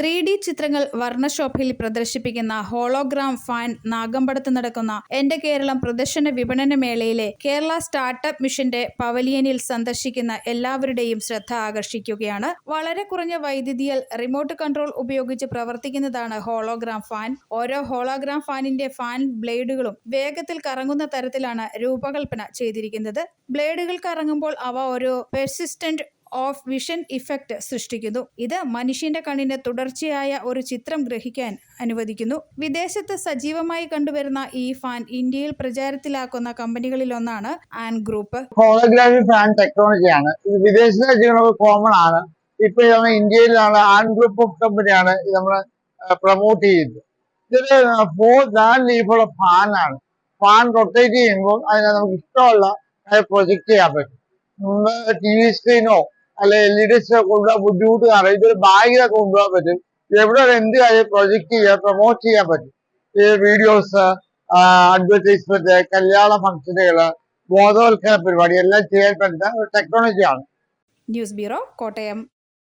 Three D ചിത്രങ്ങൾ വർണശോഭയിൽ പ്രദർശിപ്പിക്കുന്ന hologram fan നാഗമ്പടത്ത് നടക്കുന്ന എന്റെ കേരളം പ്രദർശന വിപണന മേളയിലെ കേരള സ്റ്റാർട്ടപ്പ് മിഷന്റെ പവലിയനിൽ സന്ദർശിക്കുന്ന എല്ലാവരുടെയും ശ്രദ്ധ ആകർഷിക്കുകയാണ്. വളരെ കുറഞ്ഞ വൈദ്യുതിയിൽ റിമോട്ട് കൺട്രോൾ ഉപയോഗിച്ച് പ്രവർത്തിക്കുന്നതാണ് ഹോളോഗ്രാം ഫാൻ. ഓരോ ഹോളോഗ്രാം ഫാനിന്റെ ഫാൻ ബ്ലേഡുകളും വേഗത്തിൽ കറങ്ങുന്ന തരത്തിലാണ് രൂപകൽപ്പന ചെയ്തിരിക്കുന്നത്. ബ്ലേഡുകൾ കറങ്ങുമ്പോൾ അവ ഒരു പെർസിസ്റ്റന്റ് ഓഫ് വിഷൻ ഇഫക്റ്റ് സൃഷ്ടിക്കുന്നു. ഇത് മനുഷ്യന്റെ കണ്ണിന് തുടർച്ചയായ ഒരു ചിത്രം ഗ്രഹിക്കാൻ അനുവദിക്കുന്നു. വിദേശത്ത് സജീവമായി കണ്ടുവരുന്ന ഈ ഫാൻ ഇന്ത്യയിൽ പ്രചാരത്തിലാക്കുന്ന കമ്പനികളിൽ ഒന്നാണ് ആൻ ഗ്രൂപ്പ്. ഹോളോഗ്രാഫി ഫാൻ ടെക്നോളജിയാണ് ഇത് വിദേശത്ത് കോമൺ ആണ്. ഇപ്പൊ നമ്മൾ ഇന്ത്യയിലാണ് ആൻഡ് ഗ്രൂപ്പ് ഓഫ് കമ്പനിയാണ് നമ്മൾ പ്രൊമോട്ട് ചെയ്യുന്നത്. ഇതൊരു ഫോർ നാല് ലീഫുള്ള ഫാനാണ് ഫാൻ റൊട്ടേറ്റ് ചെയ്യുമ്പോൾ അതിനെ നമുക്ക് ഇഷ്ടമുള്ള പ്രൊജക്ട് ചെയ്യാൻ പറ്റും. ടി വി സ്ക്രീനോ അല്ലെ എൽ ഇ ഡി കൊണ്ടുപോകാൻ ബുദ്ധിമുട്ട് കാരണം ഇതൊരു ബാഗിലൊക്കെ കൊണ്ടുപോകാൻ പറ്റും. എവിടെ എന്ത് കാര്യം പ്രൊജക്ട് ചെയ്യാൻ പ്രൊമോട്ട് ചെയ്യാൻ പറ്റും. ഈ വീഡിയോസ് അഡ്വർടൈസ്മെന്റ് കല്യാണ ഫംഗ്ഷനുകൾ ബോധവൽക്കരണ പരിപാടി എല്ലാം ചെയ്യാൻ പറ്റുന്ന ഒരു ടെക്നോളജിയാണ് ന്യൂസ് ബ്യൂറോ കോട്ടയം.